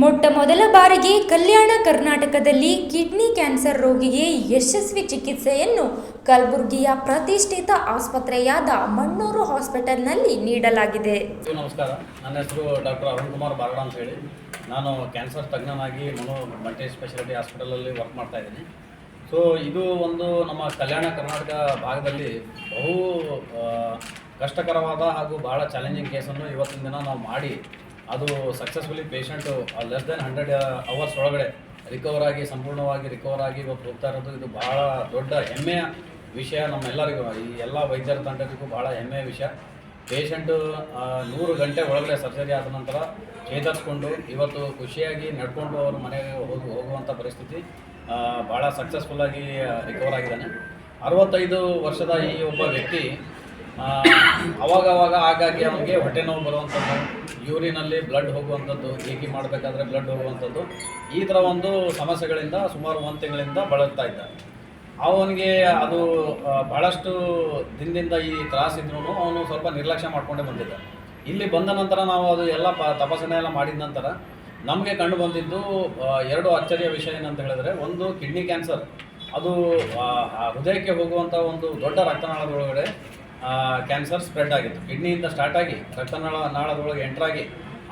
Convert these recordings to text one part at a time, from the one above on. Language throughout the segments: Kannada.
ಮೊಟ್ಟ ಮೊದಲ ಬಾರಿಗೆ ಕಲ್ಯಾಣ ಕರ್ನಾಟಕದಲ್ಲಿ ಕಿಡ್ನಿ ಕ್ಯಾನ್ಸರ್ ರೋಗಿಗೆ ಯಶಸ್ವಿ ಚಿಕಿತ್ಸೆಯನ್ನು ಕಲಬುರಗಿಯ ಪ್ರತಿಷ್ಠಿತ ಆಸ್ಪತ್ರೆಯಾದ ಮಣ್ಣೂರು ಹಾಸ್ಪಿಟಲ್ನಲ್ಲಿ ನೀಡಲಾಗಿದೆ. ನಮಸ್ಕಾರ. ನನ್ನ ಹೆಸರು ಡಾಕ್ಟರ್ ಅರುಣ್ ಕುಮಾರ್ ಬಾರಡ ಅಂತ ಹೇಳಿ. ನಾನು ಕ್ಯಾನ್ಸರ್ ತಜ್ಞನಾಗಿ ಮನೋ ಮಲ್ಟಿ ಸ್ಪೆಷಾಲಿಟಿ ಹಾಸ್ಪಿಟಲಲ್ಲಿ ವರ್ಕ್ ಮಾಡ್ತಾ ಇದ್ದೀನಿ. ಸೊ ಇದು ಒಂದು ನಮ್ಮ ಕಲ್ಯಾಣ ಕರ್ನಾಟಕ ಭಾಗದಲ್ಲಿ ಬಹು ಕಷ್ಟಕರವಾದ ಹಾಗೂ ಬಹಳ ಚಾಲೆಂಜಿಂಗ್ ಕೇಸನ್ನು ಇವತ್ತಿನ ದಿನ ನಾವು ಮಾಡಿ ಅದು successfully patient less than hundred hours ಒಳಗಡೆ ರಿಕವರ್ ಆಗಿ, ಸಂಪೂರ್ಣವಾಗಿ ರಿಕವರ್ ಆಗಿ ಇವತ್ತು ಹೋಗ್ತಾ ಇರೋದು ಇದು ಬಹಳ ದೊಡ್ಡ ಹೆಮ್ಮೆಯ ವಿಷಯ ನಮ್ಮೆಲ್ಲರಿಗೂ. ಈ ಎಲ್ಲ ವೈದ್ಯರ ತಂಡಕ್ಕೂ ಬಹಳ ಹೆಮ್ಮೆಯ ವಿಷಯ. ಪೇಷಂಟು ನೂರು ಗಂಟೆ ಒಳಗಡೆ ಸರ್ಜರಿ ಆದ ನಂತರ ಚೇತರಿಸ್ಕೊಂಡು, ಇವತ್ತು ಖುಷಿಯಾಗಿ ನಡ್ಕೊಂಡು ಅವ್ರ ಮನೆಗೆ ಹೋಗಿ ಹೋಗುವಂಥ ಪರಿಸ್ಥಿತಿ ಭಾಳ ಸಕ್ಸಸ್ಫುಲ್ಲಾಗಿ ರಿಕವರ್ ಆಗಿದ್ದಾನೆ. ಅರವತ್ತೈದು ವರ್ಷದ ಈ ಒಬ್ಬ ವ್ಯಕ್ತಿ ಆ, ಅವಾಗ ಅವಾಗ ಆಗಾಗ್ಗೆ ಅವನಿಗೆ ಹೊಟ್ಟೆ ನೋವು ಬರುವಂಥದ್ದು ಯೂರಿನಲ್ಲಿ ಬ್ಲಡ್ ಹೋಗುವಂಥದ್ದು ಏಕಿ ಮಾಡಬೇಕಾದ್ರೆ ಬ್ಲಡ್ ಹೋಗುವಂಥದ್ದು ಈ ಥರ ಒಂದು ಸಮಸ್ಯೆಗಳಿಂದ ಸುಮಾರು ಒಂದು ತಿಂಗಳಿಂದ ಬಳಲ್ತಾ ಇದ್ದ ಅವನಿಗೆ ಅದು ಭಾಳಷ್ಟು ದಿನದಿಂದ ಈ ತ್ರಾಸಿದ್ರು ಅವನು ಸ್ವಲ್ಪ ನಿರ್ಲಕ್ಷ್ಯ ಮಾಡ್ಕೊಂಡೇ ಬಂದಿದ್ದ ಇಲ್ಲಿ ಬಂದ ನಂತರ ನಾವು ಅದು ಎಲ್ಲ ಪ ತಪಾಸಣೆ ಎಲ್ಲ ಮಾಡಿದ ನಂತರ ನಮಗೆ ಕಂಡು ಬಂದಿದ್ದು ಎರಡು ಅಚ್ಚರಿಯ ವಿಷಯ ಏನಂತ ಹೇಳಿದ್ರೆ ಒಂದು ಕಿಡ್ನಿ ಕ್ಯಾನ್ಸರ್ ಅದು ಹೃದಯಕ್ಕೆ ಹೋಗುವಂಥ ಒಂದು ದೊಡ್ಡ ರಕ್ತನಾಳದೊಳಗಡೆ ಕ್ಯಾನ್ಸರ್ ಸ್ಪ್ರೆಡ್ ಆಗಿತ್ತು. ಕಿಡ್ನಿಯಿಂದ ಸ್ಟಾರ್ಟ್ ಆಗಿ, ರಕ್ತನಾಳ, ನಾಳದೊಳಗೆ ಎಂಟ್ರಾಗಿ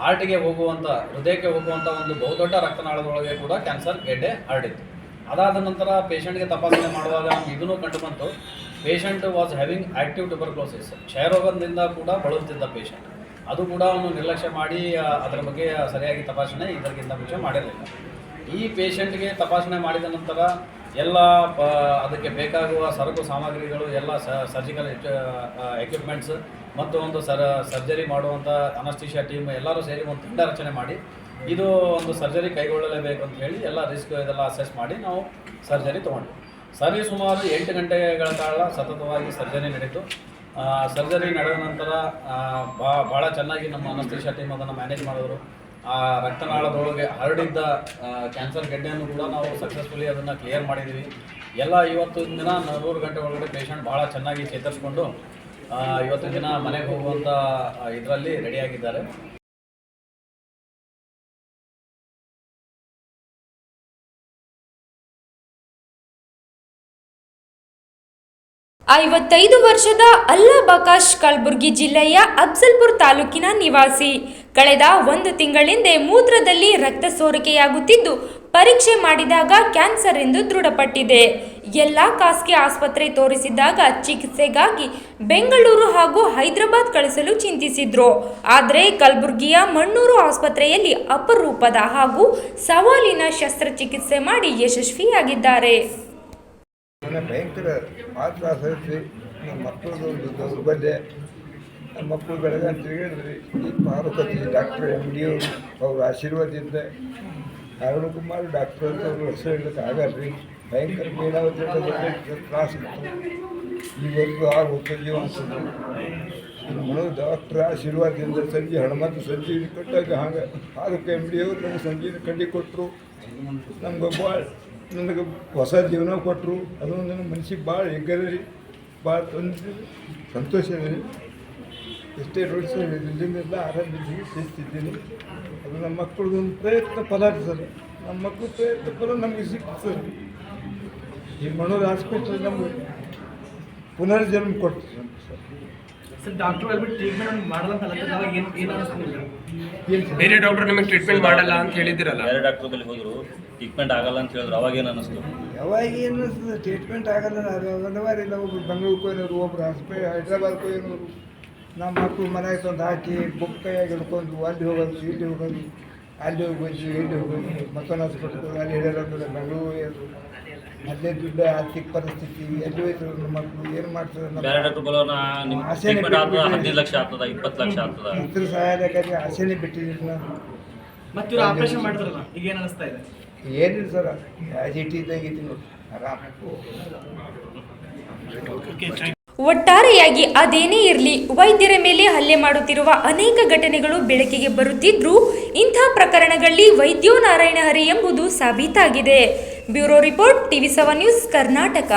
ಹಾರ್ಟಿಗೆ ಹೋಗುವಂಥ ಹೃದಯಕ್ಕೆ ಹೋಗುವಂಥ ಒಂದು ಬಹುದೊಡ್ಡ ರಕ್ತನಾಳದೊಳಗೆ ಕೂಡ ಕ್ಯಾನ್ಸರ್ ಗೆಡ್ಡೆ ಹರಡಿತ್ತು. ಅದಾದ ನಂತರ ಪೇಷಂಟ್ಗೆ ತಪಾಸಣೆ ಮಾಡುವಾಗ ಇದನ್ನು ಕಂಡು ಬಂತು patient was having active tuberculosis ಕ್ಷಯರೋಗದಿಂದ ಕೂಡ ಬಳಲುತ್ತಿದ್ದ ಪೇಷಂಟ್ ಅದು ಕೂಡ ಅವನು ನಿರ್ಲಕ್ಷ್ಯ ಮಾಡಿ ಅದರ ಬಗ್ಗೆ ಸರಿಯಾಗಿ ತಪಾಸಣೆ ಇದಕ್ಕಿಂತ ಮುಂಚೆ ಮಾಡಿರಲಿಲ್ಲ. ಈ ಪೇಷಂಟ್ಗೆ ತಪಾಸಣೆ ಮಾಡಿದ ನಂತರ ಎಲ್ಲ, ಪ, ಅದಕ್ಕೆ ಬೇಕಾಗುವ ಸರಕು ಸಾಮಗ್ರಿಗಳು, ಎಲ್ಲ ಸರ್ಜಿಕಲ್ ಎಕ್ವಿಪ್ಮೆಂಟ್ಸ್ ಮತ್ತು ಒಂದು ಸರ್ ಸರ್ಜರಿ ಮಾಡುವಂಥ ಅನಸ್ಟಿಷಿಯಾ ಟೀಮ್ ಎಲ್ಲರೂ ಸೇರಿ ಒಂದು ತಂಡ ರಚನೆ ಮಾಡಿ, ಇದು ಒಂದು ಸರ್ಜರಿ ಕೈಗೊಳ್ಳಲೇಬೇಕು ಅಂತ ಹೇಳಿ ಎಲ್ಲ ರಿಸ್ಕ್ ಇದೆಲ್ಲ ಅಸೆಸ್ ಮಾಡಿ ನಾವು ಸರ್ಜರಿ ತೊಗೊಂಡ್ವಿ. ಸರಿ, ಸುಮಾರು ಎಂಟು ಗಂಟೆಗಳ ಕಾಲ ಸತತವಾಗಿ ಸರ್ಜರಿ ನಡೀತು. ಸರ್ಜರಿ ನಡೆದ ನಂತರ ಬಾ ಭಾಳ ಚೆನ್ನಾಗಿ ನಮ್ಮ ಅನಸ್ತಿಷಾ ಟೀಮ್ ಅದನ್ನು ಮ್ಯಾನೇಜ್ ಮಾಡಿದ್ರು. ಆ ರಕ್ತನಾಳದೊಳಗೆ ಹರಡಿದ್ದ ಕ್ಯಾನ್ಸರ್ ಗೆಡ್ಡೆಯನ್ನು ಕೂಡ ನಾವು ಸಕ್ಸಸ್ಫುಲಿ ಅದನ್ನು ಕ್ಲಿಯರ್ ಮಾಡಿದ್ದೀವಿ ಎಲ್ಲ ಇವತ್ತಿನ ದಿನ ನೂರು ಗಂಟೆ ಒಳಗಡೆ ಪೇಷಂಟ್ ಭಾಳ ಚೆನ್ನಾಗಿ ಚೇತರಿಸ್ಕೊಂಡು ಆ, ಇವತ್ತಿನ ದಿನ ಮನೆಗೆ ಹೋಗುವಂಥ ಇದರಲ್ಲಿ ರೆಡಿಯಾಗಿದ್ದಾರೆ ಐವತ್ತೈದು ವರ್ಷದ ಅಲ್ಲಾ ಬಕಾಶ್ ಕಲಬುರ್ಗಿ ಜಿಲ್ಲೆಯ ಅಫ್ಸಲ್ಪುರ್ ತಾಲೂಕಿನ ನಿವಾಸಿ. ಕಳೆದ ಒಂದು ತಿಂಗಳಿಂದೆ ಮೂತ್ರದಲ್ಲಿ ರಕ್ತ ಸೋರಿಕೆಯಾಗುತ್ತಿದ್ದು, ಪರೀಕ್ಷೆ ಮಾಡಿದಾಗ ಕ್ಯಾನ್ಸರ್ ಎಂದು ದೃಢಪಟ್ಟಿದೆ. ಎಲ್ಲ ಖಾಸಗಿ ಆಸ್ಪತ್ರೆ ತೋರಿಸಿದಾಗ ಚಿಕಿತ್ಸೆಗಾಗಿ ಬೆಂಗಳೂರು ಹಾಗೂ ಹೈದರಾಬಾದ್ ಕಳಿಸಲು ಚಿಂತಿಸಿದ್ರು. ಆದರೆ ಕಲಬುರಗಿಯ ಮಣ್ಣೂರು ಆಸ್ಪತ್ರೆಯಲ್ಲಿ ಅಪರೂಪದ ಹಾಗೂ ಸವಾಲಿನ ಶಸ್ತ್ರಚಿಕಿತ್ಸೆ ಮಾಡಿ ಯಶಸ್ವಿಯಾಗಿದ್ದಾರೆ. ಭಯಂಕರ ನಮ್ಮ ಮಕ್ಕಳು ಬೆಳೆದ ತಿರುಗಿದ್ರಿ ಈ ಡಾಕ್ಟರ್ ಎಂ ಡಿ ಅವರು ಅವ್ರ ಆಶೀರ್ವಾದದಿಂದ ಅರುಣ್ ಕುಮಾರ್ ಡಾಕ್ಟರ್ ಅಂತ ಅವ್ರ ಹೆಸರು ಹೇಳಕ್ಕೆ ಆಗಲ್ರಿ ಭಯಂಕರ ಮೇಲಾವತಿ ತ್ರಾಸ ಇವತ್ತು ಆ ಜೀವ ಅನ್ಸುತ್ತೆ ಮನೋ ಡಾಕ್ಟರ್ ಆಶೀರ್ವಾದದಿಂದ ಸಂಜೆ ಹನುಮಂತ ಸಂಜೀವಿನಿ ಕೊಟ್ಟಾಗ ಹಾಗೆ ಅದಕ್ಕೆ ಎಂ ಡಿ ಅವರು ನಮಗೆ ಸಂಜೀವಿನಿ ಕಂಡಿ ಕೊಟ್ಟರು ನಮ್ಗೆ ಭಾಳ ನನಗೆ ಹೊಸ ಜೀವನ ಕೊಟ್ಟರು ಅದು ನನ್ನ ಮನಸ್ಸಿಗೆ ಭಾಳ ಹೆಗ್ಗರಿ ಭಾಳ ತೊಂದರೆ ಸಂತೋಷ ಇದೆ ಎಷ್ಟೇ ರೋಡ್ ಸೈಡ್ ಇಲ್ಲಿಂದೆಲ್ಲ ಆರಾಮಿದ್ದೀನಿ ಸೇರ್ತಿದ್ದೀನಿ. ಅದು ನಮ್ಮ ಮಕ್ಕಳದ್ದು ಒಂದು ಪ್ರಯತ್ನ ಫಲ ಸರ್ ನಮ್ಮ ಮಕ್ಕಳು ಪ್ರಯತ್ನ ಫಲ ನಮಗೆ ಸಿಕ್ತು. ಸರ್ ಈ ಮನೋರ್ ಹಾಸ್ಪಿಟ್ಲ್ ನಮಗೆ ಪುನರ್ಜನ್ಮ ಕೊಡ್ತು. ಸರ್ ಸರ್ ಡಾಕ್ಟರ್ ಹೇಳ್ಬಿಟ್ಟು ಟ್ರೀಟ್ಮೆಂಟ್ ಮಾಡಲ್ಲ ಅಂತ ಅಲ್ಲ ಅವಾಗ ಏನು ಏನು ಅನಿಸ್ತಿಲ್ಲ ಏನು ಬೇರೆ ಡಾಕ್ಟರ್ ನಿಮಗೆ ಟ್ರೀಟ್ಮೆಂಟ್ ಮಾಡಲ್ಲ ಅಂತ ಹೇಳಿದಿರಲ್ಲ ಬೇರೆ ಡಾಕ್ಟರ್ ಬಳಿ ಹೋದ್ರು ಟ್ರೀಟ್ಮೆಂಟ್ ಆಗಲ್ಲ ಅಂತ ಹೇಳಿದ್ರು ಅವಾಗ ಏನು ಅನಿಸ್ತು? ಯಾವಾಗ ಏನು ಟ್ರೀಟ್ಮೆಂಟ್ ಆಗಲ್ಲ ಒಂದವಾರ ಇಲ್ಲ ಒಬ್ರು ಬೆಂಗಳೂರಿಗೆ ಹೋಗಿರೋರು ಒಬ್ರು ಹಾಸ್ಪಿ ಹೈದ್ರಾಬಾದ್ಗೆ ಹೋಗಿರೋರು ನಮ್ಮ ಮಕ್ಕಳು ಮನೆಗೆ ತಂದು ಹಾಕಿ ಬುಕ್ ಕೈಯಾಗಿ ಹಿಡ್ಕೊಂಡು ಅಲ್ಲಿ ಹೋಗೋದು ಇಲ್ಲಿ ಹೋಗೋದು ಅಲ್ಲಿ ಹೋಗೋದು ಇಲ್ಲಿ ಹೋಗೋದು ಮತ್ತೊಂದು ಹಾಸ್ಪಿಟ್ಲ್ ಅಲ್ಲಿ ಹೇಳೋದು ಬೆಂಗಳೂರು ಹೋಗೋದು ಅಲ್ಲೇ ದುಡ್ಡು ಆರ್ಥಿಕ ಪರಿಸ್ಥಿತಿ ಎಲ್ಲಿ ಹೋಯ್ತು ನಮ್ಮ ಮಕ್ಕಳು ಏನು ಮಾಡ್ತಾರೆ ಆಸೆನೇ ಹದಿನೈದು ಲಕ್ಷ ಆಗ್ತದ ಇಪ್ಪತ್ತು ಲಕ್ಷ ಆಗ್ತದ ಸಹಾಯಕಾರಿ ಆಸೆನೇ ಬಿಟ್ಟಿದ್ದೀನಿ ನಾನು ಮತ್ತೆ ಆಪರೇಷನ್ ಮಾಡಿದ್ರಲ್ಲ ಈಗ ಏನು ಅನಿಸ್ತಾ ಇದೆ? ಏನಿಲ್ಲ ಸರ್ ಆಸ್ ಇಟ್ ಇದ್ದಾಗಿದ್ದೀನಿ ನೋಡಿ. ಆರಾಮ ಒಟ್ಟಾರೆಯಾಗಿ ಅದೇನೇ ಇರಲಿ, ವೈದ್ಯರ ಮೇಲೆ ಹಲ್ಲೆ ಮಾಡುತ್ತಿರುವ ಅನೇಕ ಘಟನೆಗಳು ಬೆಳಕಿಗೆ ಬರುತ್ತಿದ್ರೂ ಇಂಥ ಪ್ರಕರಣಗಳಲ್ಲಿ ವೈದ್ಯೋ ನಾರಾಯಣ ಹರಿ ಎಂಬುದು ಸಾಬೀತಾಗಿದೆ. Bureau report TV seven news Karnataka.